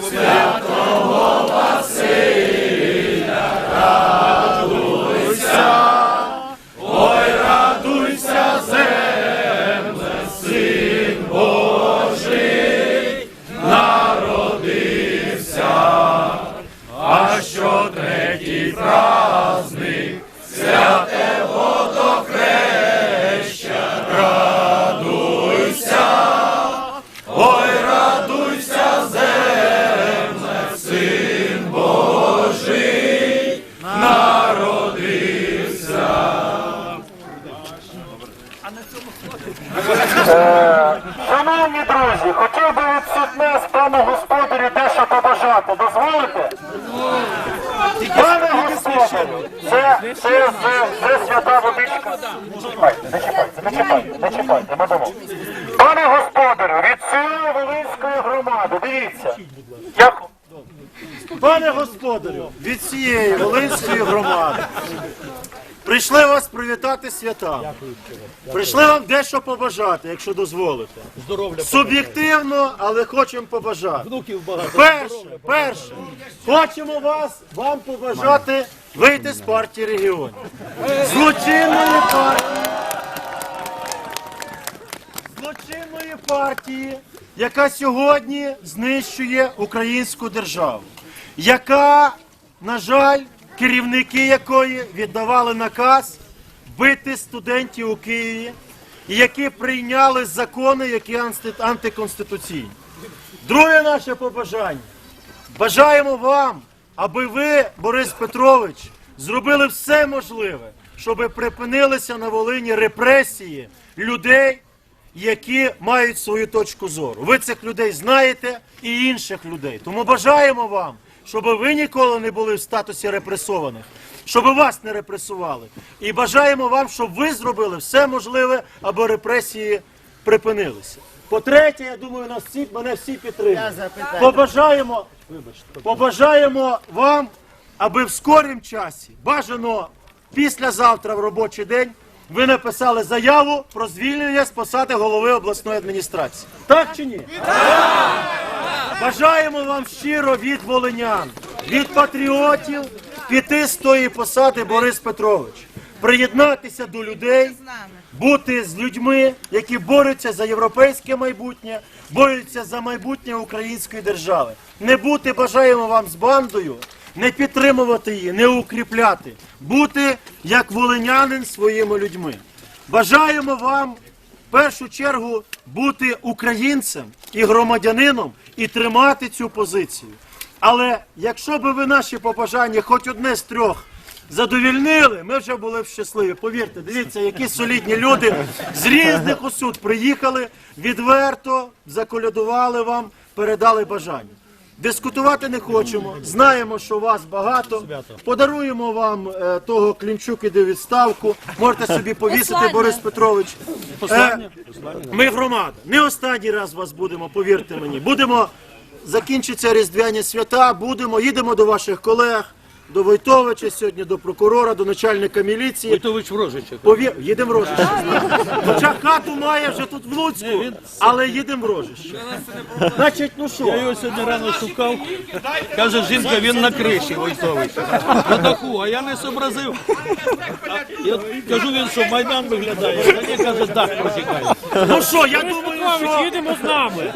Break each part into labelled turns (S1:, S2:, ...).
S1: святого Василя,
S2: Пане це, це, це, це свята водичка. Чіпайте, не чіпайте, ми дамо. Пане господарю, від цієї Волинської громади, дивіться. Як... Пане господарю, від цієї Волинської громади. Прийшли вас привітати свята. Прийшли вам дещо побажати, якщо дозволите. Суб'єктивно, але хочемо побажати. Перше, перше, хочемо вас вам побажати вийти з партії регіонів. Злочинної партії. Злочинної партії, яка сьогодні знищує українську державу, яка, на жаль, керівники якої віддавали наказ бити студентів у Києві, які прийняли закони, які антиконституційні. Друге наше побажання. Бажаємо вам, аби ви, Борис Петрович, зробили все можливе, щоб припинилися на Волині репресії людей, які мають свою точку зору. Ви цих людей знаєте і інших людей. Тому бажаємо вам, щоб ви ніколи не були в статусі репресованих, щоб вас не репресували. І бажаємо вам, щоб ви зробили все можливе, аби репресії припинилися. По-третє, я думаю, нас всі, мене всі підтримують. Побажаємо, вибачте, побажаємо вам, аби в скорім часі, бажано післязавтра в робочий день, ви написали заяву про звільнення з посади голови обласної адміністрації. Так чи ні? Бажаємо вам щиро від волинян, від патріотів піти з тої посади Борис Петрович, приєднатися до людей, бути з людьми, які борються за європейське майбутнє, борються за майбутнє української держави. Не бути бажаємо вам з бандою, не підтримувати її, не укріпляти, бути як волинянин своїми людьми. Бажаємо вам першу чергу бути українцем і громадянином і тримати цю позицію. Але якщо би ви наші побажання, хоч одне з трьох, задовільнили, ми вже були б щасливі. Повірте, дивіться, які солідні люди з різних осуд приїхали, відверто заколядували вам, передали бажання. Дискутувати не хочемо. Знаємо, що вас багато. Подаруємо вам е, того Клімчук іде у відставку. Можете собі повісити, Борис Петрович. Е, ми громада. Не останній раз вас будемо, повірте мені. Будемо закінчиться різдвяні свята. Будемо, їдемо до ваших колег, до Войтовича сьогодні, до прокурора, до начальника міліції.
S3: Войтович в Рожичах.
S2: Повір, їдемо в Рожище. Хоча хату має вже тут в Луцьку, але їдемо в Рожище. Значить, ну що?
S3: Я його сьогодні рано шукав. Каже, жінка, він на криші Войтович. На даху, а я не зобразив. Я кажу, він що Майдан виглядає. А мені каже, дах протікає.
S2: Ну що, я думаю, що...
S3: їдемо з нами.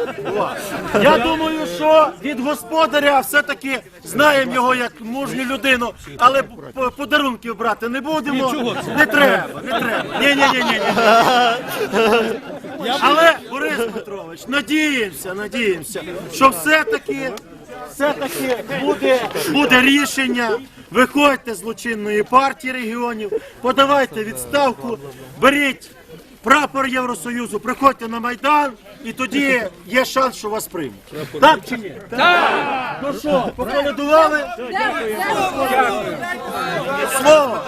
S2: Я думаю, що від господаря все-таки знаємо його як мужню людину, але п- подарунків брати не будемо. Не треба, не треба. Ні, ні, ні, ні. Але Борис Петрович, надіємося, надіємося, що все-таки все-таки буде, буде рішення. Виходьте з злочинної партії регіонів, подавайте відставку, беріть прапор Євросоюзу, приходьте на Майдан, і тоді є шанс, що вас приймуть. Так чи ні? Так! Ну що, поколядували? Слово!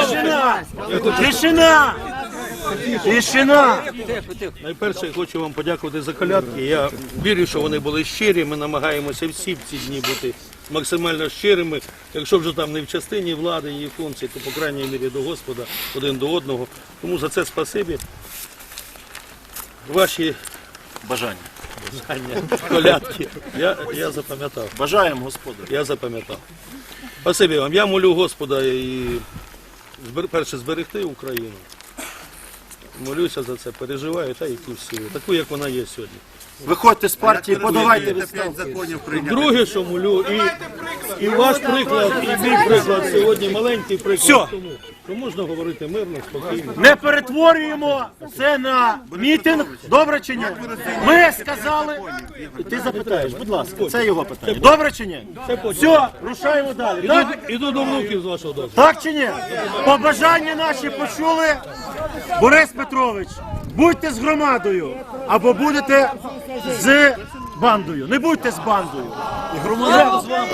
S2: Тишина! Тишина! Тишина!
S3: Найперше я хочу вам подякувати за колядки. Я вірю, що вони були щирі. Ми намагаємося всі в ці дні бути максимально щирими. Якщо вже там не в частині влади і функції, то по крайній мірі до Господа один до одного. Тому за це спасибі. Ваші
S2: Бажання.
S3: бажання, колядки. Я, я запам'ятав.
S2: Бажаємо, Господи.
S3: Я запам'ятав. Спасибі вам. Я молю Господа і перше зберегти Україну. Молюся за це, переживаю, та які всі, таку, як вона є сьогодні.
S2: Виходьте з партії, подавайте відставки.
S3: Друге, що молю, і, і ваш приклад, і мій приклад сьогодні маленький приклад.
S2: Всьо.
S3: Тому, що можна говорити мирно, спокійно.
S2: Не перетворюємо це на мітинг. Добре чи ні? Ми сказали. Ти запитаєш, будь ласка, це його питання. Добре чи ні? Все, рушаємо далі.
S3: Іду,
S2: Так,
S3: іду до внуків з вашого дозволу.
S2: так чи ні? Побажання наші почули. Борис Петрович, будьте з громадою або будете з бандою. Не будьте з бандою. І громада з вами.